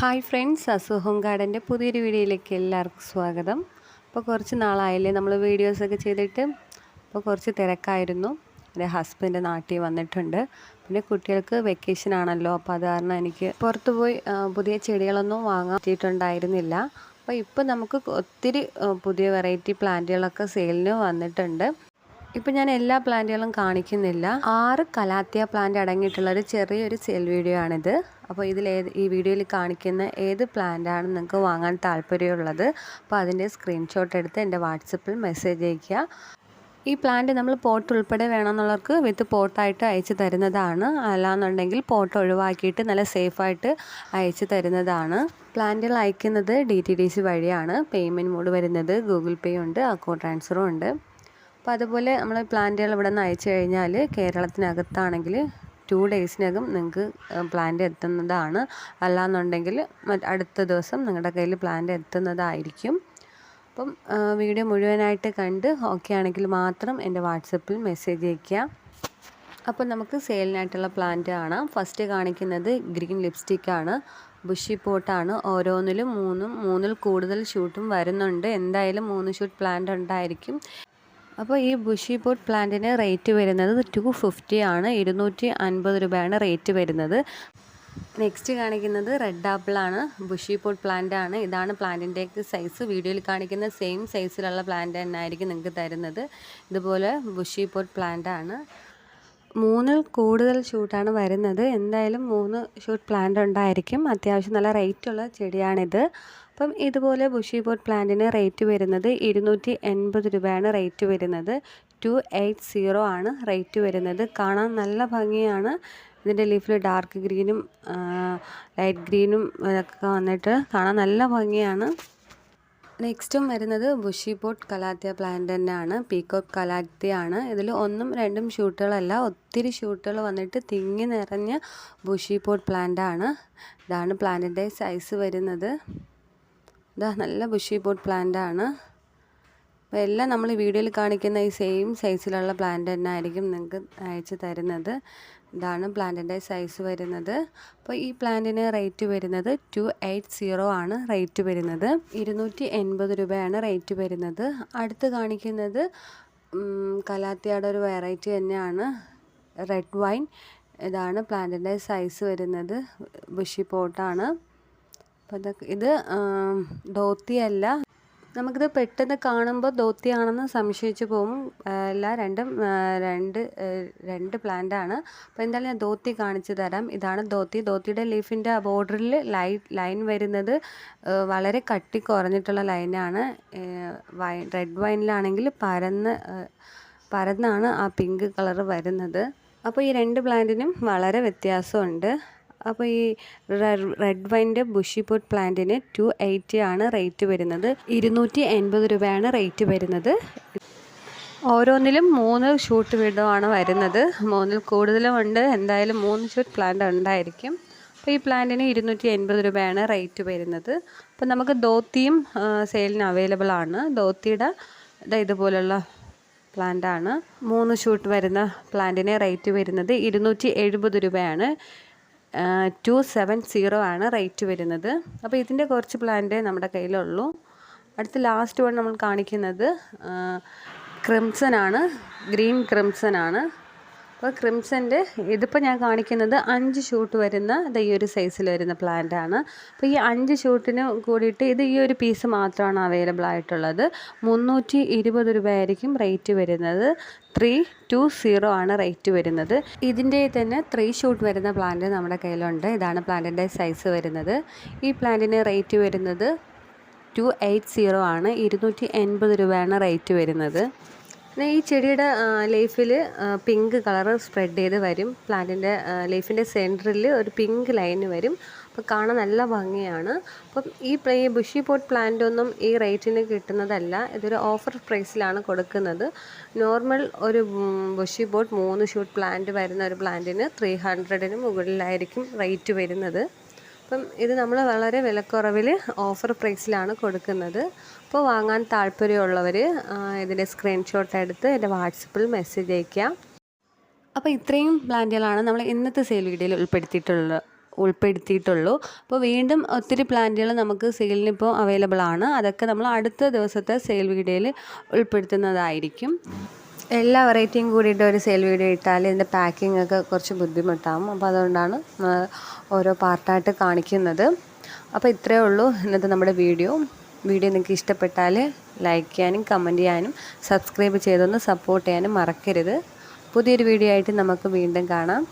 Hi friends അസുഖം ഗാർഡന്റെ പുതിയൊരു വീഡിയോയിലേക്ക് എല്ലാവർക്കും സ്വാഗതം. അപ്പോൾ കുറച്ച് നാളായില്ലേ നമ്മൾ വീഡിയോസൊക്കെ ചെയ്തിട്ട്. അപ്പോൾ കുറച്ച് തിരക്കായിരുന്നു. എന്റെ ഹസ്ബൻഡ് നാട്ടിൽ വന്നിട്ടുണ്ട്. പിന്നെ കുട്ടികൾക്ക് വെക്കേഷൻ ആണല്ലോ. അപ്പോൾ അത് കാരണം എനിക്ക് പുറത്ത് പോയി പുതിയ ചെടികളൊന്നും വാങ്ങാൻ പറ്റിയിട്ടുണ്ടായിരുന്നില്ല. അപ്പോൾ ഇപ്പോൾ നമുക്ക് ഒത്തിരി പുതിയ വെറൈറ്റി പ്ലാന്റുകളൊക്കെ സെയിലിന് വന്നിട്ടുണ്ട്. ഇപ്പം ഞാൻ എല്ലാ പ്ലാന്റുകളും കാണിക്കുന്നില്ല. ആറ് കലാത്തിയ പ്ലാന്റ് അടങ്ങിയിട്ടുള്ള ഒരു ചെറിയൊരു സെൽ വീഡിയോ ആണിത്. അപ്പോൾ ഇതിൽ ഏത് ഈ വീഡിയോയിൽ കാണിക്കുന്ന ഏത് പ്ലാന്റാണ് നിങ്ങൾക്ക് വാങ്ങാൻ താല്പര്യമുള്ളത്? അപ്പോൾ അതിന്റെ സ്ക്രീൻഷോട്ട് എടുത്ത് എന്റെ വാട്സപ്പിൽ മെസ്സേജ് അയയ്ക്കുക. ഈ പ്ലാന്റ് നമ്മൾ പോട്ട് ഉൾപ്പെടെ വേണമെന്നുള്ളവർക്ക് വിത്ത് പോട്ടായിട്ട് അയച്ചു തരുന്നതാണ്. അല്ലാന്നുണ്ടെങ്കിൽ പോട്ട് ഒഴിവാക്കിയിട്ട് നല്ല സേഫായിട്ട് അയച്ചു തരുന്നതാണ്. പ്ലാന്റുകൾ അയക്കുന്നത് ഡി ടി ഡി സി വഴിയാണ്. പേയ്മെന്റ് മോഡ് വരുന്നത് ഗൂഗിൾ പേ ഉണ്ട് അക്കൗണ്ട് ട്രാൻസ്ഫറും ഉണ്ട്. അപ്പോൾ അതുപോലെ നമ്മൾ പ്ലാന്റുകൾ ഇവിടെ നിന്ന് അയച്ചു കഴിഞ്ഞാൽ കേരളത്തിനകത്താണെങ്കിൽ ടു ഡേയ്സിനകം നിങ്ങൾക്ക് പ്ലാന്റ് എത്തുന്നതാണ്. അല്ലാന്നുണ്ടെങ്കിൽ അടുത്ത ദിവസം നിങ്ങളുടെ കയ്യിൽ പ്ലാന്റ് എത്തുന്നതായിരിക്കും. അപ്പം വീഡിയോ മുഴുവനായിട്ട് കണ്ട് ഓക്കെ ആണെങ്കിൽ മാത്രം എന്റെ വാട്സപ്പിൽ മെസ്സേജ് അയക്കുക അപ്പോൾ നമുക്ക് സെയിലിനായിട്ടുള്ള പ്ലാന്റ് കാണാം. ഫസ്റ്റ് കാണിക്കുന്നത് ഗ്രീൻ ലിപ്സ്റ്റിക്കാണ് ബുഷി പോട്ടാണ് ഓരോന്നിലും മൂന്നും മൂന്നിൽ കൂടുതൽ ഷൂട്ടും വരുന്നുണ്ട്. എന്തായാലും മൂന്ന് ഷൂട്ട് പ്ലാന്റ് ഉണ്ടായിരിക്കും. അപ്പോൾ ഈ ബുഷി പോട്ട് പ്ലാന്റിന് റേറ്റ് വരുന്നത് ടു ഫിഫ്റ്റി ആണ്. ഇരുന്നൂറ്റി അൻപത് രൂപയാണ് റേറ്റ് വരുന്നത്. നെക്സ്റ്റ് കാണിക്കുന്നത് റെഡ് ആപ്പിളാണ് ബുഷി പോട്ട് പ്ലാന്റ് ആണ്. ഇതാണ് പ്ലാന്റിന്റെയൊക്കെ സൈസ് വീഡിയോയിൽ കാണിക്കുന്ന സെയിം സൈസിലുള്ള പ്ലാന്റ് തന്നെ ആയിരിക്കും നിങ്ങൾക്ക് തരുന്നത്. ഇതുപോലെ ബുഷി പോട്ട് പ്ലാന്റ് ആണ്. മൂന്നിൽ കൂടുതൽ ഷൂട്ടാണ് വരുന്നത്. എന്തായാലും മൂന്ന് ഷൂട്ട് പ്ലാന്റ് ഉണ്ടായിരിക്കും. അത്യാവശ്യം നല്ല റേറ്റുള്ള ചെടിയാണിത്. അപ്പം ഇതുപോലെ ബുഷി ബോട്ട് പ്ലാന്റിന് റേറ്റ് വരുന്നത് ഇരുന്നൂറ്റി എൺപത് രൂപയാണ് റേറ്റ് വരുന്നത്. ടു എയ്റ്റ് സീറോ ആണ് റേറ്റ് വരുന്നത്. കാണാൻ നല്ല ഭംഗിയാണ്. ഇതിന്റെ ലീഫിൽ ഡാർക്ക് ഗ്രീനും ലൈറ്റ് ഗ്രീനും ഒക്കെ വന്നിട്ട് കാണാൻ നല്ല ഭംഗിയാണ്. നെക്സ്റ്റും വരുന്നത് ബുഷി ബോട്ട് കലാത്തിയ പ്ലാന്റ് തന്നെയാണ്. പീക്കോക്ക് കലാത്തിയാണ് ഇതിൽ ഒന്നും രണ്ടും ഷൂട്ടുകളല്ല. ഒത്തിരി ഷൂട്ടുകൾ വന്നിട്ട് തിങ്ങി നിറഞ്ഞ ബുഷി പോട്ട് പ്ലാന്റ് ആണ്. ഇതാണ് പ്ലാന്റിന്റെ സൈസ് വരുന്നത്. ഇതാ നല്ല ബുഷി ബോട്ട് പ്ലാന്റ് ആണ്. അപ്പോൾ എല്ലാം നമ്മൾ വീഡിയോയിൽ കാണിക്കുന്ന ഈ സെയിം സൈസിലുള്ള പ്ലാന്റ് തന്നെ ആയിരിക്കും നിങ്ങൾക്ക് അയച്ചു തരുന്നത്. ഇതാണ് പ്ലാന്റിന്റെ സൈസ് വരുന്നത്. അപ്പോൾ ഈ പ്ലാന്റിന് റേറ്റ് വരുന്നത് ടു എയ്റ്റ് സീറോ ആണ് റേറ്റ് വരുന്നത്. ഇരുന്നൂറ്റി എൺപത് രൂപയാണ് റേറ്റ് വരുന്നത്. അടുത്ത് കാണിക്കുന്നത് കലാത്തിയുടെ ഒരു വെറൈറ്റി തന്നെയാണ്. റെഡ് വൈൻ ഇതാണ് പ്ലാന്റിന്റെ സൈസ് വരുന്നത്. ബുഷി പോട്ടാണ്. അപ്പോൾ ഇത് ഇത് ധോത്തിയല്ല. നമുക്കിത് പെട്ടെന്ന് കാണുമ്പോൾ ധോത്തിയാണെന്ന് സംശയിച്ചു പോകും. അല്ല രണ്ടും രണ്ട് രണ്ട് പ്ലാന്റ് ആണ്. അപ്പോൾ എന്തായാലും ഞാൻ ധോത്തി കാണിച്ചു തരാം. ഇതാണ് ധോത്തി ധോത്തിയുടെ ലീഫിന്റെ ബോർഡറിൽ ലൈ ലൈൻ വരുന്നത് വളരെ കട്ടി കുറഞ്ഞിട്ടുള്ള ലൈനാണ് വൈൻ റെഡ് വൈനിലാണെങ്കിൽ പരന്ന് പരന്നാണ് ആ പിങ്ക് കളർ വരുന്നത്. അപ്പോൾ ഈ രണ്ട് പ്ലാന്റിനും വളരെ വ്യത്യാസമുണ്ട്. അപ്പോൾ ഈ റെഡ് വൈന്റെ ബുഷി പോട്ട് പ്ലാന്റിന് ടു എയ്റ്റി ആണ് റേറ്റ് വരുന്നത്. ഇരുന്നൂറ്റി എൺപത് രൂപയാണ് റേറ്റ് വരുന്നത്. ഓരോന്നിലും മൂന്ന് ഷൂട്ട് വീതമാണ് വരുന്നത്. മൂന്നിൽ കൂടുതലും ഉണ്ട്. എന്തായാലും മൂന്ന് ഷൂട്ട് പ്ലാന്റ് ഉണ്ടായിരിക്കും. അപ്പോൾ ഈ പ്ലാന്റിന് ഇരുന്നൂറ്റി എൺപത് രൂപയാണ് റേറ്റ് വരുന്നത്. അപ്പോൾ നമുക്ക് ധോത്തിയും സെയിലിന് അവൈലബിൾ ആണ്. ധോത്തിയുടെ ഇതുപോലുള്ള പ്ലാന്റ് ആണ്. മൂന്ന് ഷൂട്ട് വരുന്ന പ്ലാന്റിന് റേറ്റ് വരുന്നത് ഇരുന്നൂറ്റി എഴുപത് രൂപയാണ്. ടു സെവൻ സീറോ ആണ് റേറ്റ് വരുന്നത്. അപ്പോൾ ഇതിന്റെ കുറച്ച് പ്ലാന്റ് നമ്മുടെ കയ്യിലുള്ളൂ. അടുത്ത ലാസ്റ്റ് വൺ നമ്മൾ കാണിക്കുന്നത് ക്രിംസൺ ആണ്. ഗ്രീൻ ക്രിംസൺ ആണ്. അപ്പോൾ ക്രിംസന്റെ ഇതിപ്പോൾ ഞാൻ കാണിക്കുന്നത് അഞ്ച് ഷൂട്ട് വരുന്ന ഇത് ഈ ഒരു സൈസിൽ വരുന്ന പ്ലാന്റ് ആണ്. അപ്പോൾ ഈ അഞ്ച് ഷൂട്ടിന് കൂടിയിട്ട് ഇത് ഈ ഒരു പീസ് മാത്രമാണ് അവൈലബിൾ ആയിട്ടുള്ളത്. മുന്നൂറ്റി ഇരുപത് രൂപയായിരിക്കും റേറ്റ് വരുന്നത്. ത്രീ ടു സീറോ ആണ് റേറ്റ് വരുന്നത്. ഇതിന്റെ തന്നെ ത്രീ ഷൂട്ട് വരുന്ന പ്ലാന്റ് നമ്മുടെ കയ്യിലുണ്ട്. ഇതാണ് പ്ലാന്റിന്റെ സൈസ് വരുന്നത്. ഈ പ്ലാന്റിന് റേറ്റ് വരുന്നത് ടു എയ്റ്റ് സീറോ ആണ്. ഇരുന്നൂറ്റി എൺപത് രൂപയാണ് റേറ്റ് വരുന്നത്. ഈ ചെടിയുടെ ലൈഫിൽ പിങ്ക് കളർ സ്പ്രെഡ് ചെയ്ത് വരും. പ്ലാന്റിന്റെ ലീഫിന്റെ സെന്ററിൽ ഒരു പിങ്ക് ലൈൻ വരും. അപ്പോൾ കാണാൻ നല്ല ഭംഗിയാണ്. അപ്പം ഈ പ്ലേ ബുഷി പോട്ട് പ്ലാന്റ് ഒന്നും ഈ റേറ്റിന് കിട്ടുന്നതല്ല. ഇതൊരു ഓഫർ പ്രൈസിലാണ് കൊടുക്കുന്നത്. നോർമൽ ഒരു ബുഷി പോട്ട് മൂന്ന് ഷൂട്ട് പ്ലാന്റ് വരുന്ന ഒരു പ്ലാന്റിന് ത്രീ ഹൺഡ്രഡിന് മുകളിലായിരിക്കും റേറ്റ് വരുന്നത്. അപ്പം ഇത് നമ്മൾ വളരെ വിലക്കുറവിൽ ഓഫർ പ്രൈസിലാണ് കൊടുക്കുന്നത്. അപ്പോൾ വാങ്ങാൻ താല്പര്യമുള്ളവർ ഇതിന്റെ സ്ക്രീൻഷോട്ട് എടുത്ത് എന്റെ വാട്സപ്പിൽ മെസ്സേജ് അയക്കാം അപ്പോൾ ഇത്രയും പ്ലാന്റുകളാണ് നമ്മൾ ഇന്നത്തെ സെയിൽ വീഡിയോയിൽ ഉൾപ്പെടുത്തിയിട്ടുള്ളത് ഉൾപ്പെടുത്തിയിട്ടുള്ളൂ. അപ്പോൾ വീണ്ടും ഒത്തിരി പ്ലാന്റുകൾ നമുക്ക് സെയിലിന് ഇപ്പോൾ അവൈലബിൾ ആണ്. അതൊക്കെ നമ്മൾ അടുത്ത ദിവസത്തെ സെയിൽ വീഡിയോയിൽ ഉൾപ്പെടുത്തുന്നതായിരിക്കും. എല്ലാ വെറൈറ്റിയും കൂടിയിട്ട് ഒരു സെയിൽ വീഡിയോ ഇട്ടാൽ ഇതിന്റെ പാക്കിംഗ് ഒക്കെ കുറച്ച് ബുദ്ധിമുട്ടാകും അപ്പോൾ അതുകൊണ്ടാണ് ഓരോ പാർട്ടായിട്ട് കാണിക്കുന്നത്. അപ്പോൾ ഇത്രയേ ഉള്ളൂ ഇന്നത്തെ നമ്മുടെ വീഡിയോ വീഡിയോ നിങ്ങൾക്ക് ഇഷ്ടപ്പെട്ടാൽ ലൈക്ക് ചെയ്യാനും കമന്റ് ചെയ്യാനും സബ്സ്ക്രൈബ് ചെയ്തൊന്ന് സപ്പോർട്ട് ചെയ്യാനും മറക്കരുത്. പുതിയൊരു വീഡിയോ ആയിട്ട് നമുക്ക് വീണ്ടും കാണാം.